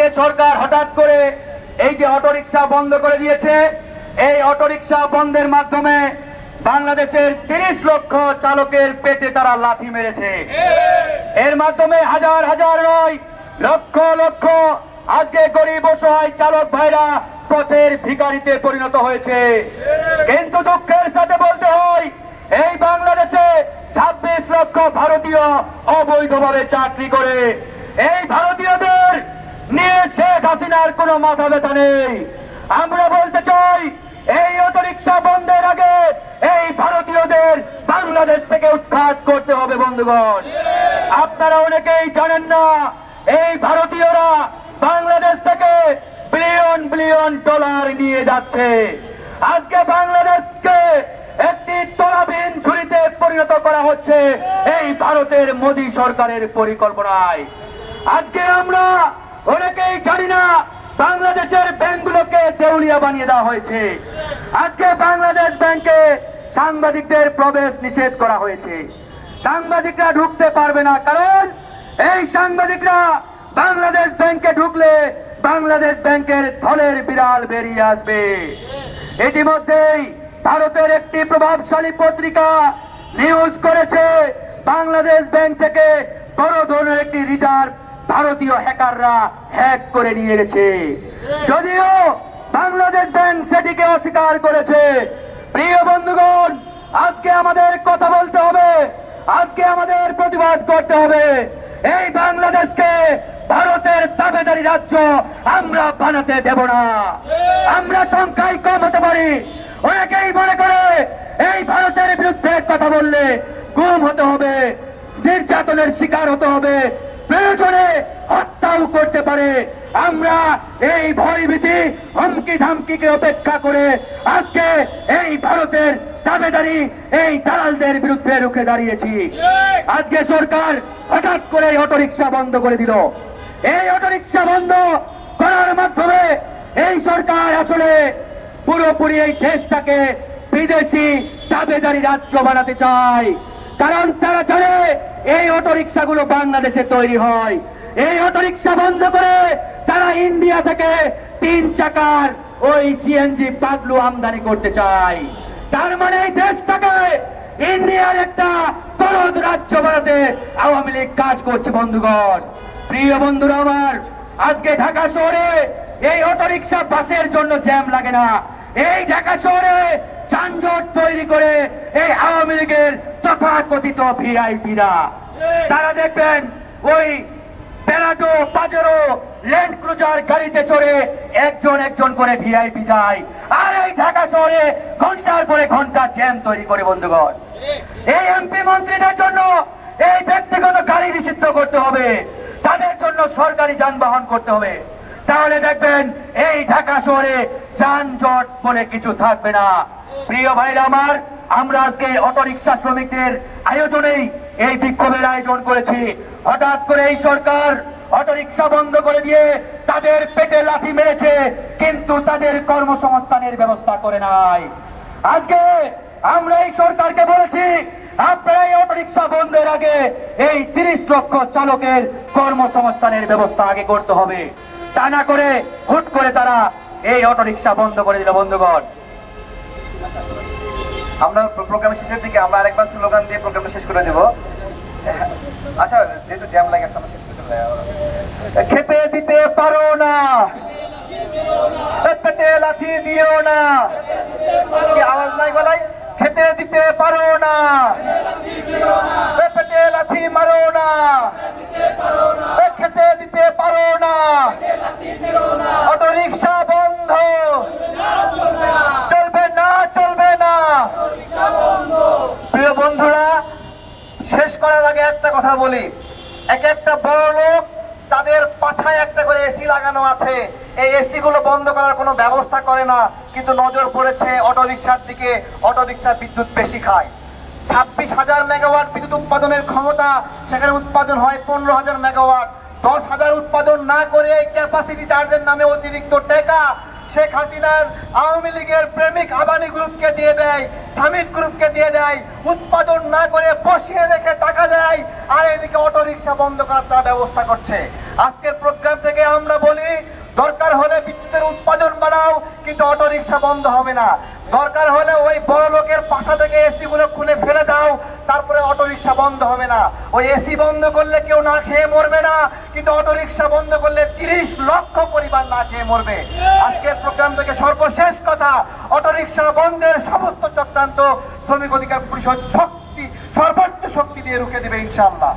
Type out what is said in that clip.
আজকে সরকার হঠাৎ করে এই যে অটোরিকশা বন্ধ করে দিয়েছে, এই অটোরিকশা বন্ধের মাধ্যমে বাংলাদেশের তিরিশ লক্ষ চালকের পেটে তারা লাথি মেরেছে। এর মাধ্যমে হাজার হাজার নয়, লক্ষ লক্ষ আজকে গরিব অসহায় চালক ভাইরা পথের ভিখারিতে পরিণত হয়েছে। কিন্তু দুঃখের সাথে বলতে হয়, এই বাংলাদেশে ছাব্বিশ লক্ষ ভারতীয় অবৈধভাবে চাকরি করে। এই ভারতীয়দের নিয়ে শেখ হাসিনার কোনো মাথা ব্যথা নেই। আমরা বলতে চাই, এই অটোরিকশা বন্ধের আগে এই ভারতীয়দের বাংলাদেশ থেকে উৎখাত করতে হবে, বন্ধুগণ। আপনারা অনেকেই জানেন না, এই ভারতীয়রা বাংলাদেশ থেকে বিলিয়ন বিলিয়ন ডলার নিয়ে যাচ্ছে। আজকে বাংলাদেশকে একটি তলাবিহীন ঝুড়িতে পরিণত করা হচ্ছে, এই ভারতের মোদী সরকারের পরিকল্পনায়। আজকে আমরা অনেকেই জানি না বাংলাদেশের ব্যাংকগুলোকে দেউলিয়া বানিয়ে দেওয়া হয়েছে। আজকে বাংলাদেশ ব্যাংকে সাংবাদিকদের প্রবেশ নিষেধ করা হয়েছে। সাংবাদিকরা ঢুকতে পারবে না, কারণ এই সাংবাদিকরা বাংলাদেশ ব্যাংকে ঢুকলে বাংলাদেশ ব্যাংকের ধলের বিড়াল বেরিয়ে আসবে। ইতিমধ্যেই ভারতের একটি প্রভাবশালী পত্রিকা নিউজ করেছে, বাংলাদেশ ব্যাংক থেকে বড় ধরনের একটি রিজার্ভ ভারতীয় হ্যাকাররা হ্যাক করে নিয়ে গেছে যদিও বাংলাদেশ ব্যাংক সেটিকে অস্বীকার করেছে। প্রিয় বন্ধুগণ, আজকে আমাদের কথা বলতে হবে। আজকে আমাদের প্রতিবাদ করতে হবে। এই বাংলাদেশকে ভারতের দাবেদারি রাজ্য আমরা বানাতে দেব না। আমরা সংখ্যায় কম হতে পারি। অনেকেই মনে করে এই ভারতের বিরুদ্ধে কথা বললে গুম হতে হবে, নির্যাতনের শিকার হতে হবে। প্রয়োজনে হত্যাও করতে পারে। আমরা এই ভয়ভীতি হুমকি ধামকিকে উপেক্ষা করে আজকে এই ভারতের দাবেদারি এই দালালদের বিরুদ্ধে রুখে দাঁড়িয়েছি। আজকে সরকার হঠাৎ করে অটোরিকশা বন্ধ করে দিল। এই অটোরিকশা বন্ধ করার মাধ্যমে এই সরকার আসলে পুরোপুরি এই দেশটাকে বিদেশি দাবেদারি রাজ্য বানাতে চায়। কারণ তারা জানে এই অটোরিকশা গুলো বাংলাদেশে তৈরি হয়। এই অটোরিকশা বন্ধ করে তারা ইন্ডিয়া থেকে তিন চাকার ওই সিএনজি পাগলু আমদানি করতে চায়। তার মানে এই দেশটাকে ইন্ডিয়ার একটা করদ রাজ্য বানাতে আওয়ামী লীগ কাজ করছে, বন্ধুগণ। প্রিয় বন্ধুরা আমার, আজকে ঢাকা শহরে এই অটোরিকশা বাসের জন্য জ্যাম লাগে না। এই ঢাকা শহরে যানজট তৈরি করে এই আওয়ামী লীগের তথাকথিত ভিআইপিরা। তারা দেখবেন ওই প্যারাডো পাজেরো ল্যান্ড ক্রুজার গাড়িতে চড়ে একজন একজন করে ভিআইপি যায়। আর এই ঢাকা শহরে ঘণ্টার পরে ঘণ্টা জ্যাম তৈরি করে বন্ধুগণ। এই এমপি মন্ত্রীদের জন্য এই ব্যক্তিগত গাড়ি নিষিদ্ধ করতে হবে। তাদের জন্য সরকারি যানবাহন করতে হবে। তাহলে দেখবেন এই ঢাকা শহরে যানজট বলে কিছু থাকবে না। প্রিয় ভাইরা আমার, আমরা আজকে অটোরিকশা শ্রমিকদের আয়োজনেই এই বিক্ষোভের আয়োজন করেছি। হঠাৎ করে এই সরকার অটোরিকশা বন্ধ করে দিয়ে তাদের পেটে লাথি মেরেছে, কিন্তু তাদের কর্মসংস্থানের ব্যবস্থা করে নাই। আজকে আমরা এই সরকারকে বলেছি, আপনারা এই অটোরিকশা বন্ধের আগে এই তিরিশ লক্ষ চালকের কর্মসংস্থানের ব্যবস্থা আগে করতে হবে। তা না করে হুট করে তারা এই অটোরিকশা বন্ধ করে দিল বন্ধুগণ। আমরা প্রোগ্রামের শেষের দিকে আমরা আরেকবার স্লোগান দিয়ে প্রোগ্রামটা শেষ করে দেব। আচ্ছা যেহেতু জ্যাম লাগে একটা আমরা শেষ করে দেবো। খেতে দিতে পারো না। পেটে লাথি দিও না। কি আওয়াজ নাই বলাই খেতে দিতে পারো না পেটে লাথি মারো না খেতে দিতে পারো না অটো রিক্সা বন্ধ চলবে না চলবে না প্রিয় বন্ধুরা শেষ করার আগে একটা কথা বলি। এক একটা বড় লোক তাদের পাছায় একটা করে এসি লাগানো আছে। এই এসি গুলো বন্ধ করার কোনো ব্যবস্থা করে না, কিন্তু নজর পড়েছে অটো রিক্সার দিকে অটো রিক্সা বিদ্যুৎ বেশি খায়। ছাব্বিশ হাজার মেগাওয়াট বিদ্যুৎ উৎপাদনের ক্ষমতা, সেখানে উৎপাদন হয় পনেরো হাজার মেগাওয়াট। দশ হাজার উৎপাদন না করে ক্যাপাসিটি চার্জের নামে অতিরিক্ত টাকা শেখ হাসিনার আওয়ামী লীগের প্রেমিক আবানি গ্রুপকে দিয়ে দেয় সামিট গ্রুপকে দিয়ে দেয়, উৎপাদন না করে বসিয়ে রেখে টাকা দেয়, আর এদিকে অটোরিকশা বন্ধ করার তারা ব্যবস্থা করছে। আজকের প্রোগ্রাম থেকে আমরা বলি, দরকার হলে বিদ্যুতের উৎপাদন বাড়াও, কিন্তু অটোরিকশা বন্ধ হবে না। দরকার হলে ওই বড় লোকের পাশা থেকে এসি গুলো বন্ধ হবে না। ওই এসি বন্ধ করলে কেউ না খেয়ে মরবে না, কিন্তু অটো রিক্সা বন্ধ করলে তিরিশ লক্ষ পরিবার না খেয়ে মরবে। আজকের প্রোগ্রাম থেকে সর্বশেষ কথা অটো রিক্সা বন্ধের সমস্ত চক্রান্ত শ্রমিক অধিকার পরিষদ শক্তি, সর্বোচ্চ শক্তি দিয়ে রুখে দেবে ইনশাআল্লাহ।